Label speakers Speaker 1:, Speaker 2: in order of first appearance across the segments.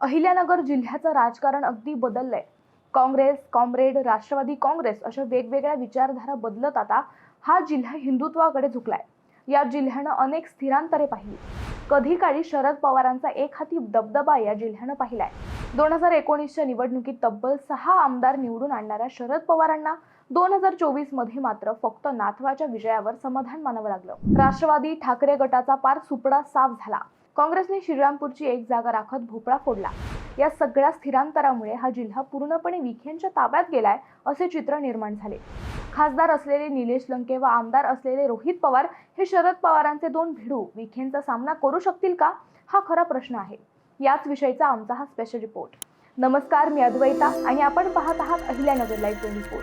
Speaker 1: अहिल्यानगर जिल्ह्याचं राजकारण अगदी बदललंय. काँग्रेस कॉम्रेड राष्ट्रवादी काँग्रेस अशा वेगवेगळ्या विचारधारा बदलत आता हा जिल्हा हिंदुत्वाकडे झुकलाय. या जिल्ह्यानं अनेक स्थिरांतरे पाहिली. कधी काळी शरद पवारांचा एक हाती दबदबा या जिल्ह्यानं पाहिलाय. दोन हजार एकोणीसच्या निवडणुकीत तब्बल सहा आमदार निवडून आणणाऱ्या शरद पवारांना दोन हजार चोवीसमध्ये मात्र फक्त नाथवाच्या विजयावर समाधान मानावं लागलं. राष्ट्रवादी ठाकरे गटाचा पार सुपडा साफ झाला. काँग्रेसने श्रीरामपूरची एक जागा राखत भोपळा फोडला. या सगळ्या स्थिरांतरामुळे हा जिल्हा पूर्णपणे विखेंच्या ताब्यात गेलाय असे चित्र निर्माण झाले. खासदार असलेले निलेश लंके व आमदार असलेले रोहित पवार हे शरद पवारांचे दोन भिडू विखेंचा सामना करू शकतील का? हा खरा प्रश्न आहे. याच विषयीचा आमचा हा स्पेशल रिपोर्ट नमस्कार मी अद्वैता आणि आपण पाहत आहात अहिल्यानगर लाईव्ह ट्वेंटी फोर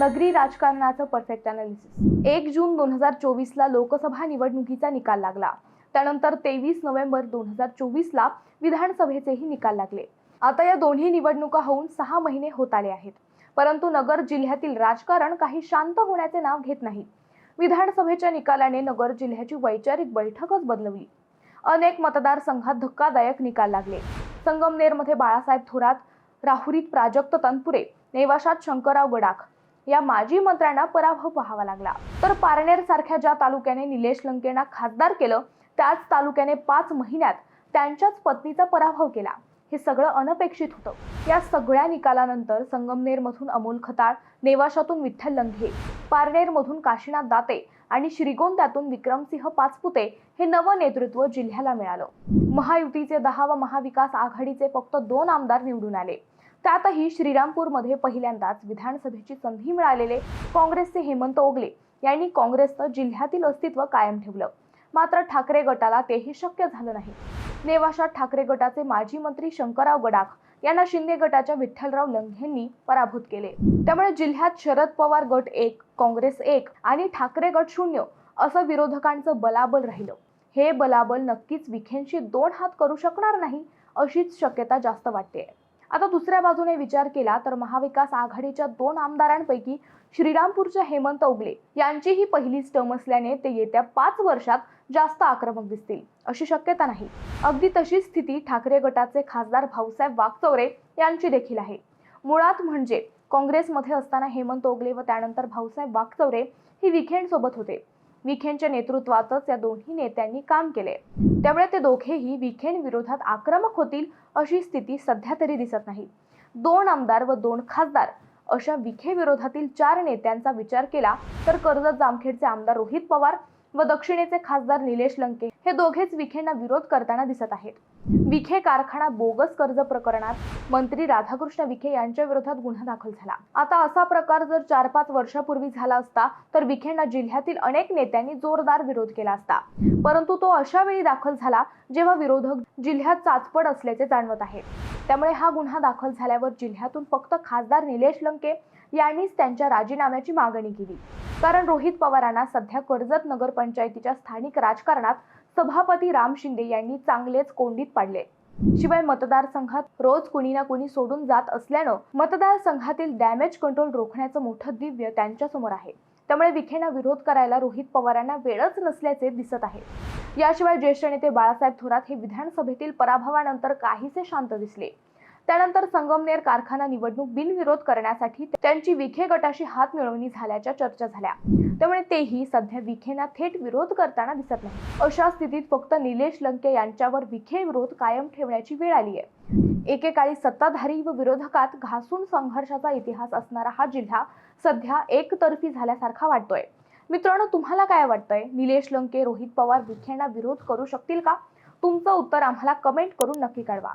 Speaker 1: नगरी राजकारणाचं परफेक्ट अनालिसिस एक जून दोन हजार चोवीसला लोकसभा निवडणुकीचा निकाल लागला. त्यानंतर तेवीस नोव्हेंबर दोन हजार चोवीसला विधानसभेचेही निकाल लागले. आता या दोन्ही निवडणुका होऊन सहा महिने होत आले आहेत. परंतु नगर जिल्ह्यातील राजकारण काही शांत होण्याचे नाव घेत नाही. विधानसभेच्या निकालाने नगर जिल्ह्याची वैचारिक बैठकच बदलवली अनेक मतदारसंघात धक्कादायक निकाल लागले. संगमनेरमध्ये बाळासाहेब थोरात राहुरीत प्राजक्त तनपुरे नेवाशात शंकरराव गडाख या माजी मंत्र्यांना पराभव पाहावा लागला. तर पारनेर सारख्या ज्या तालुक्याने निलेश लंकेंना खासदार केलं त्याच तालुक्याने पाच महिन्यात त्यांच्याच पत्नीचा पराभव केला. हे सगळं अनपेक्षित होतं. या सगळ्या निकालानंतर संगमनेरमधून अमोल खताळ नेवाशातून विठ्ठल लंघे पारनेरमधून काशीनाथ दाते आणि श्रीगोंद्यातून विक्रमसिंह पाचपुते हे नवं नेतृत्व जिल्ह्याला मिळालं. महायुतीचे दहा व महाविकास आघाडीचे फक्त दोन आमदार निवडून आले. त्यातही श्रीरामपूरमध्ये पहिल्यांदाच विधानसभेची संधी मिळालेले काँग्रेसचे हेमंत ओगले यांनी काँग्रेसचं जिल्ह्यातील अस्तित्व कायम ठेवलं. मात्र ठाकरे गटाला तेही शक्य झालं नाही. नेवाशात ठाकरे गटाचे माजी मंत्री शंकरराव गडाख यांना शिंदे गटाच्या विठ्ठलराव लंघेंनी पराभूत केले. त्यामुळे जिल्ह्यात शरद पवार गट एक काँग्रेस एक आणि ठाकरे गट शून्य असं विरोधकांचं बलाबल राहिलं. हे बलाबल नक्कीच विखेंशी दोन हात करू शकणार नाही अशीच शक्यता जास्त वाटते आता दुसऱ्या बाजूने विचार केला तर महाविकास आघाडीच्या दोन आमदारांपैकी श्रीरामपूरच्या हेमंत उगले यांची ही पहिलीच टर्म असल्याने ते येत्या पाच वर्षात जास्त आक्रमक दिसतील अशी शक्यता नाही. अगदी तशीच स्थिती ठाकरे गटाचे खासदार भाऊसाहेब वागचौरे यांची देखील आहे. मुळात म्हणजे काँग्रेसमध्ये असताना हेमंत ओगले व त्यानंतर भाऊसाहेब वागचौरे ही विखेंडसोबत होते. विखेंच्या नेतृत्वातच या दोन्ही नेत्यांनी काम केले. त्यामुळे ते दोघेही विखेंविरोधात विरोधात आक्रमक होतील अशी स्थिती सध्या तरी दिसत नाही. दोन आमदार व दोन खासदार अशा विखे विरोधातील चार नेत्यांचा विचार केला तर कर्जत जामखेडचे आमदार रोहित पवार व दक्षिणेचे खासदार निलेश लंके हे दोघेच विखेंना विरोध करताना दिसत आहेत. विखे कारखाना बोगस कर्ज प्रकरणात मंत्री राधाकृष्ण विखे यांच्या विरोधात गुन्हा दाखल झाला. आता असा प्रकार जर चार पाच वर्षापूर्वी झाला असता तर विखेंना जिल्ह्यातील अनेक नेत्यांनी जोरदार विरोध केला असता. परंतु तो अशा वेळी दाखल झाला जेव्हा विरोधक जिल्ह्यात चाचपड असल्याचे जाणवत आहे. त्यामुळे हा गुन्हा दाखल झाल्यावर जिल्ह्यातून फक्त खासदार निलेश लंके यांनीच त्यांच्या राजीनाम्याची मागणी केली. कारण रोहित पवारांना सध्या कर्जत नगरपंचायतीच्या स्थानिक राजकारणात सभापती राम शिंदे यांनी चांगलेच कोंडीत पाडले. शिवाय मतदारसंघात रोज कुणी ना कुणी सोडून जात असल्यानं मतदारसंघातील डॅमेज कंट्रोल रोखण्याचं मोठं दिव्य त्यांच्यासमोर आहे. त्यामुळे विखेंना विरोध करायला रोहित पवारांना वेळच नसल्याचे दिसत आहे. याशिवाय ज्येष्ठ नेते बाळासाहेब थोरात हे विधानसभेतील पराभवानंतर काहीसे शांत दिसले. त्यानंतर संगमनेर कारखाना निवडणूक बिनविरोध करण्यासाठी त्यांची विखे गटाशी हात मिळवणी झाल्याच्या चर्चा झाल्या. त्यामुळे तेही सध्या विखेना थेट विरोध करताना दिसत नाही. अशा स्थितीत फक्त निलेश लंके यांच्यावर विखे विरोध कायम ठेवण्याची वेळ आली आहे. एकेकाळी सत्ताधारी व विरोधकात घासून संघर्षाचा इतिहास असणारा हा जिल्हा सध्या एकतर्फी झाल्यासारखा वाटतोय. मित्रांनो तुम्हाला काय वाटतंय? निलेश लंके रोहित पवार विखेंना विरोध करू शकतील का? तुमचं उत्तर आम्हाला कमेंट करून नक्की कळवा.